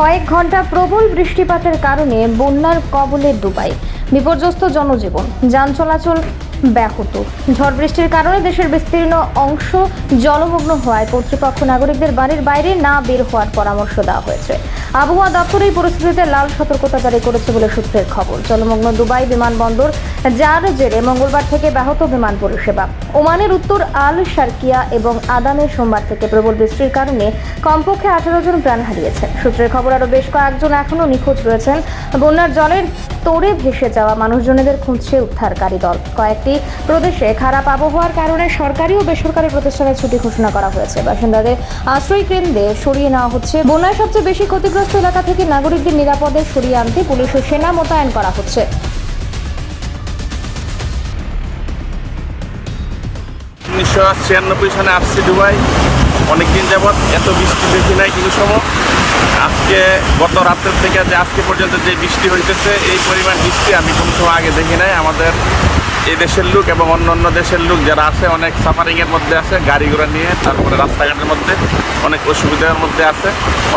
কয়েক ঘণ্টা প্রবল বৃষ্টিপাতের কারণে বন্যার কবলে দুবাই বিপর্যস্ত জনজীবন যান চলাচল ব্যাহত। ঝড় বৃষ্টির কারণে দেশের বিস্তীর্ণ অংশ জলমগ্ন হওয়ায় কর্তৃপক্ষ নাগরিকদের বাড়ির বাইরে না বের হওয়ার পরামর্শ দেওয়া হয়েছে। আবহাওয়া দপ্তর এই পরিস্থিতিতে লাল সতর্কতা জারি করেছে বলে সূত্রের খবর। জলমগ্ন দুবাই বিমানবন্দর যার জেরে মঙ্গলবার থেকে ব্যাহত বিমান পরিষেবা। ওমানের উত্তর আল শার্কিয়া এবং আদানে সোমবার থেকে প্রবল বৃষ্টির কারণে কমপক্ষে আঠারো জন প্রাণ হারিয়েছেন। সূত্রের খবর, আরও বেশ কয়েকজন এখনও নিখোঁজ রয়েছেন। বন্যার জলের তোড়ে ভেসে যাওয়া মানুষজনেদের খুঁজছে উদ্ধারকারী দল। কয়েকটি প্রদেশে খারাপ আবহাওয়ার কারণে সরকারি ও বেসরকারি প্রতিষ্ঠানের ছুটি ঘোষণা করা হয়েছে। বাসিন্দাদের আশ্রয় কেন্দ্রে সরিয়ে নেওয়া হচ্ছে। বন্যায় সবচেয়ে বেশি ক্ষতিগ্রস্ত এলাকা থেকে নাগরিকদের নিরাপদে সরিয়ে আনতে পুলিশ ও সেনা মোতায়েন করা হচ্ছে। উনিশশো ছিয়ানব্বই সালে আসছি দুবাই, অনেকদিন যাবৎ এত বৃষ্টি দেখি নাই কিন্তু সময়। আজকে গত রাতের থেকে যে আজকে পর্যন্ত যে বৃষ্টি হইতেছে, এই পরিমাণ বৃষ্টি আমি কোনো সময় আগে দেখি নাই। আমাদের এই দেশের লোক এবং অন্য অন্য দেশের লোক যারা আছে, অনেক সাফারিংয়ের মধ্যে আছে, গাড়ি ঘোড়া নিয়ে, তারপরে রাস্তাঘাটের মধ্যে, অনেক অসুবিধার মধ্যে আছে।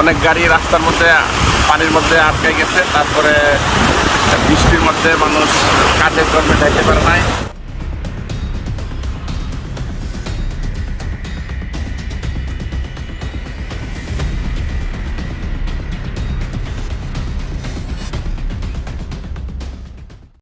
অনেক গাড়ি রাস্তার মধ্যে পানির মধ্যে আটকে গেছে। তারপরে বৃষ্টির মধ্যে মানুষ কাজে কর্মে যাইতে পারে নাই।